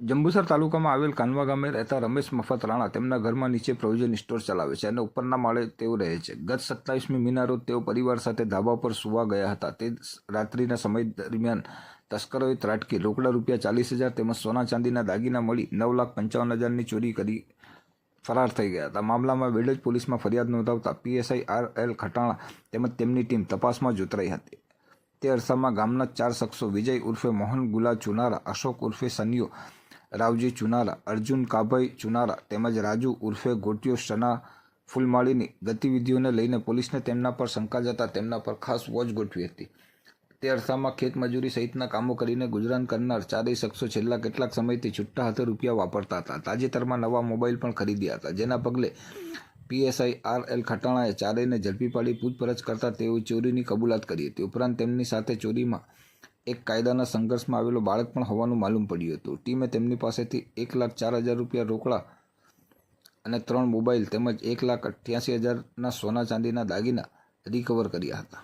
જંબુસર તાલુકામાં આવેલ કાનવા ગામે રહેતા રમેશ મફત રાણા તેમના ઘરમાં નીચે પ્રોવિઝન સ્ટોર ચલાવે છે અને ઉપરના માળે તેઓ રહે છે. ગત સત્તાવીસમી મીના રોજ તેઓ પરિવાર સાથે ધાબા પર સુવા ગયા હતા. તે રાત્રિના સમય દરમિયાન તસ્કરોએ ત્રાટકી, રોકડા રૂપિયા ચાલીસ હજાર તેમજ સોના ચાંદીના દાગીના મળી નવ લાખ પંચાવન હજારની ચોરી કરી ફરાર થઈ ગયા હતા. મામલામાં વેડજ પોલીસમાં ફરિયાદ નોંધાવતા પીએસઆઈ આર એલ ખટાણા તેમજ તેમની ટીમ તપાસમાં જોતરાઈ હતી. તે અરસામાં ગામના ચાર શખ્સો વિજય ઉર્ફે મોહન ગુલા ચુનારા, અશોક ઉર્ફે સનિયો રાવજી ચુનારા અર્જુન કાભાઈ ચુનારા તેમજ રાજુ ઉર્ફે ગોટિયો સના ફૂલમાળીની ગતિવિધિઓને લઈને પોલીસને તેમના પર શંકા જતા તેમના પર ખાસ વોચ ગોઠવી હતી. તે અરસામાં ખેતમજૂરી સહિતના કામો કરીને ગુજરાન કરનાર ચારેય શખ્સો છેલ્લા કેટલાક સમયથી છુટ્ટા હાથે રૂપિયા વાપરતા હતા. તાજેતરમાં નવા મોબાઈલ પણ ખરીદ્યા હતા, જેના પગલે પીએસઆઈ આર એલ ખટાણાએ ચારેયને ઝડપી પાડી પૂછપરછ કરતા તેઓ ચોરીની કબૂલાત કરી હતી. ઉપરાંત તેમની સાથે ચોરીમાં એક કાયદાના સંઘર્ષમાં આવેલો બાળક પણ હોવાનું માલુમ પડ્યું હતું. ટીમે તેમની પાસેથી એક લાખ ચાર હજાર રૂપિયા રોકડા અને ત્રણ મોબાઈલ તેમજ એક લાખ અઠ્યાસી હજારના સોના ચાંદીના દાગીના રિકવર કર્યા હતા.